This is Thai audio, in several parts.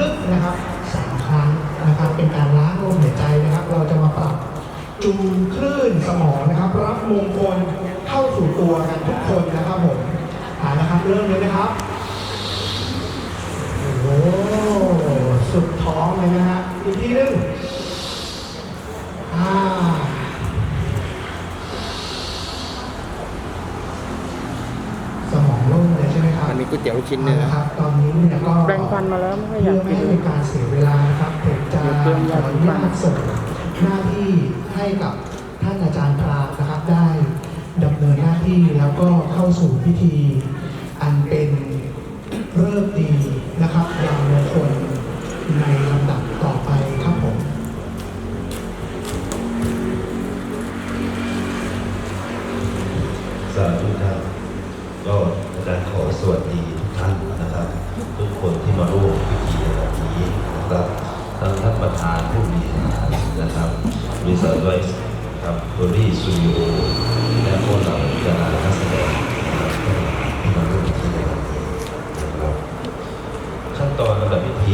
ลึกนะครับสามครั้งนะครับ เป็นการล้างลมหายใจนะครับ เราจะมาปรับจูนคลื่นสมองนะครับ รับมงคลเข้าสู่ตัวกันทุกคนนะครับผมอ่านะครับเริ่มเลยนะครับโอ้สุดท้องเลยนะฮะอีกทีหนึงอ่า สมองโล่งเลยใช่ไหมครับ อันนี้ ก๋วยเตี๋ยวลูกชิ้นเนื้อาละครับตอนนี้เนี่ยก็แบ่งฟันมาแล้วไม่อยากกินเพื่อไม่ให้เป็นการเสียเวลานะครับผมจะเดี๋ยวขเตรีอยมอยานุสีฟัญานตส่งหน้าที่ให้กับท่านอาจารย์พรานะครับได้ดำเนินหน้าที่แล้วก็เข้าสู่พิธี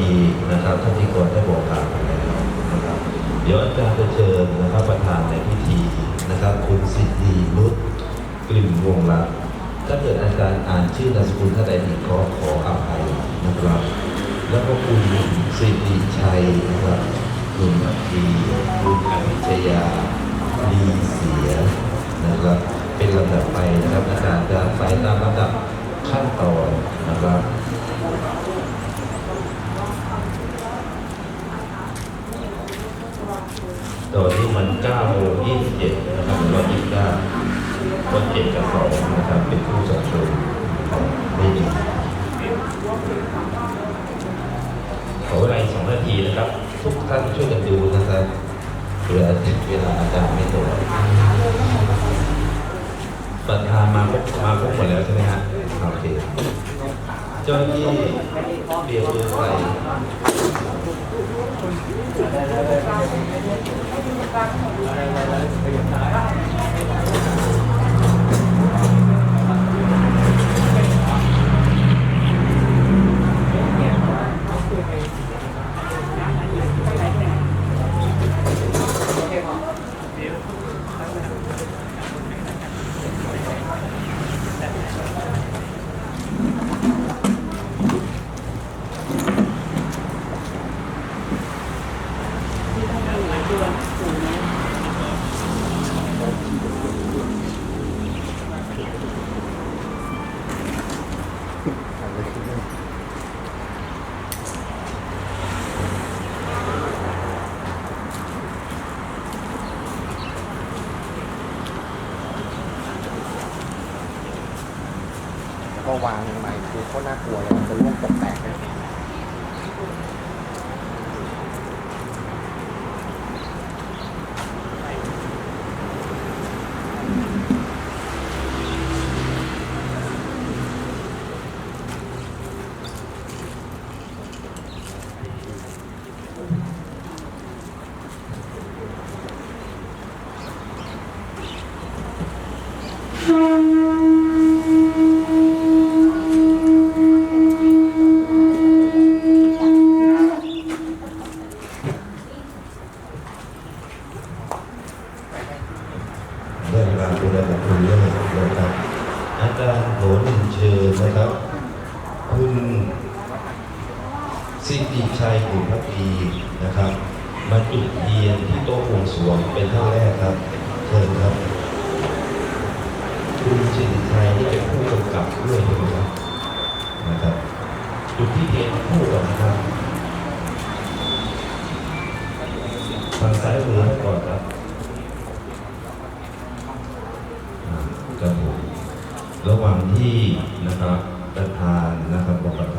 อนลำดับพิธีนะครับท่านที่ควรได้บอกกล่าวไปแล้วนะครับ เดี๋ยวอาจารย์จะเชิญนะครับประธานในพิธีนะครับ คุณสิทธินุชกลิ่นวงรัตน์ถ้าเกิดอาจารย์อ่านชื่อนามสกุลท่านใดผิดก็ขออภัยนะครับ แล้วก็คุณสิริชัยนะครับคุณอัคคีคุณอภิชยาลีเสียนะครับ เป็นลำดับไปนะครับอาจารย์จะไปตามลำดับขั้นตอนนะครับ ตอนนี้มัน9โมง27นะครับหรือว่า29วันเจ็ดกับสองนะครับเป็นผู้จัดชมของไม่ดีขอเวลาอีกสองนาทีนะครับ ทุกท่านช่วยกันดูนะครับเผื่อเวลาอาจารย์ไม่ตรงประธานมาครบมาครบหมดแล้วใช่ไหมฮะโอเคเจ้าหน้าที่เรี ยกมือไปแล้วก็ วางใหม่คือโคตรน่ากลัวเลยมันจะร่วงตกแตกเลย ได้เวลาดูแลกับคุณเลิศนะครับอาจารย์โหนเชิญนะครับ คุณสิติชัยกุลพักดีนะครับมาจุดเทียนที่โต๊ะวงสวงเป็นท่านแรกครับเชิญครับ คุณสิติชัยนี่เป็นผู้กำกับด้วยใช่ไหมครับนะครับจุดที่เทียนคู่กันนะครับทางซ้ายมือให้ก่อนครับผมระหว่าง ที่นะครับประธานนะครับบอก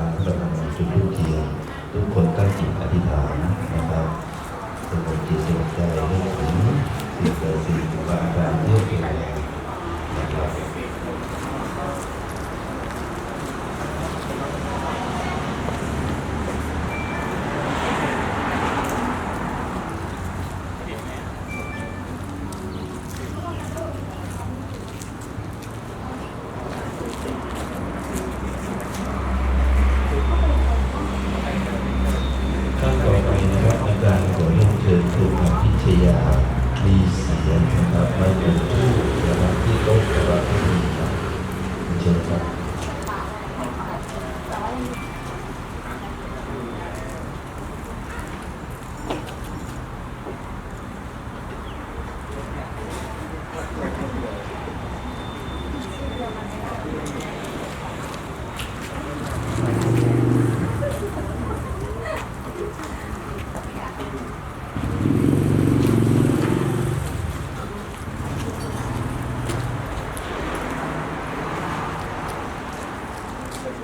อย่ามีเสียงนะครับไม่เป็นผู้อย่ามาที่โต๊ะอย่ามาที่นี่ครับเชิญครับ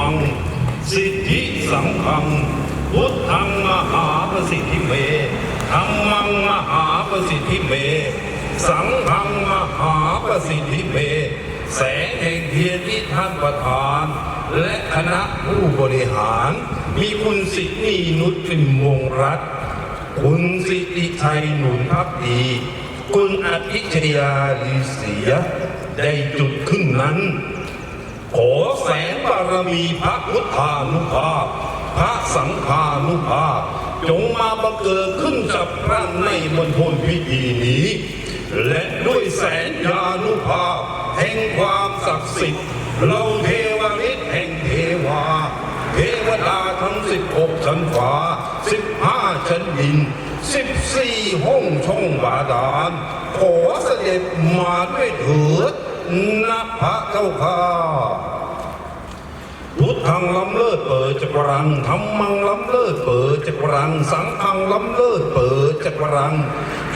มัง สิทธิสังฆังพุทธังมหาประสิทธิเมธรรมังมหาประสิทธิเม สังฆังมหาประสิทธิเม แสงแห่งเทียนที่ท่านประธาน และคณะผู้บริหาร มีคุณสิทธินุชกลิ่นวงรัตคุณสิติชัยหนุนพักดีคุณอภิชยาลีเสีย ได้จุดขึ้นนั้น ขอแสงบารมีพระพุทธานุภาพ พระสังฆานุภาพ จงมาบังเกิดขึ้นจับพระในมณฑลพิธีนี้ และด้วยแสนยานุภาพ แห่งความศักดิ์สิทธิ์เราเทวฤทธิ์แห่งเทวา เทวดาทั้งสิบหกชั้นฟ้าสิบห้าชั้นดินสิบสี่ห้องช่องบาดาลขอเสด็จมาด้วยเถิด นะพระเจ้าข้าพุทธังล้ำเลิศเปิดจักรังธรรมังล้ำเลิศเปิดจักรัง สังฆังล้ำเลิศเปิดจักรัง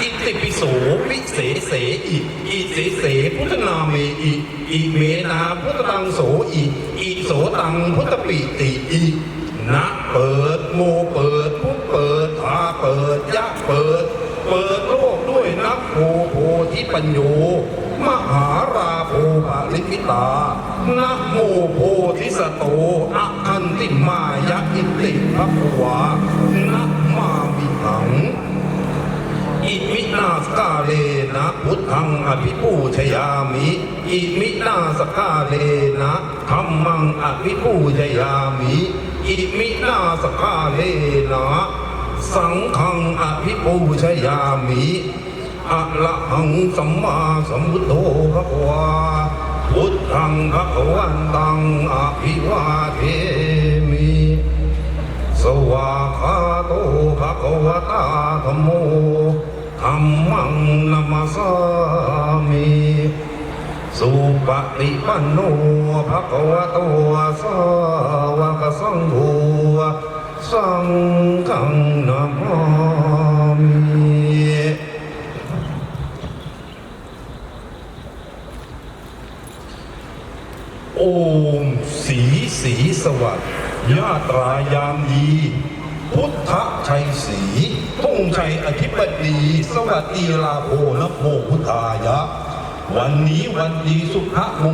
อิติปิโสวิเศษเสอิอิเสเสพุทธนาเมอิอิเมนาพุทธตังโสอิอิโสตังพุทธปิติอินะเปิดโมเปิดพุเปิดทาเปิดยะเปิด เปิดโลกด้วยนักโพโพธิปัญโย มหาราโพภาลิมิตานะโมโพธิสโตอะคันติมายะอิติภควานะมามิหังอิมินาสกาเลนะพุทธังอภิปูชยามิอิมินาสกาเลนะธรรมังอภิปูชยามิอิมินาสกาเลนะสังฆังอภิปูชยามิ อะระหังสัมมาสัมพุทโธภควาพุทธังภวันตังอภิวาเทมิ สวากาโตภะคะวะตาธัมโมธัมมังนัมสสามิสุปฏิปันโนภะคะวะโตสาวกสังโฆสังฆังนามามิ โอมสีสีสวัสดิ์ญาตรายามดีพุทธชัยศรีธงชัยอธิบดีสวัสดีลาโภนะโมพุทธายะ วันนี้วันดีสุภมง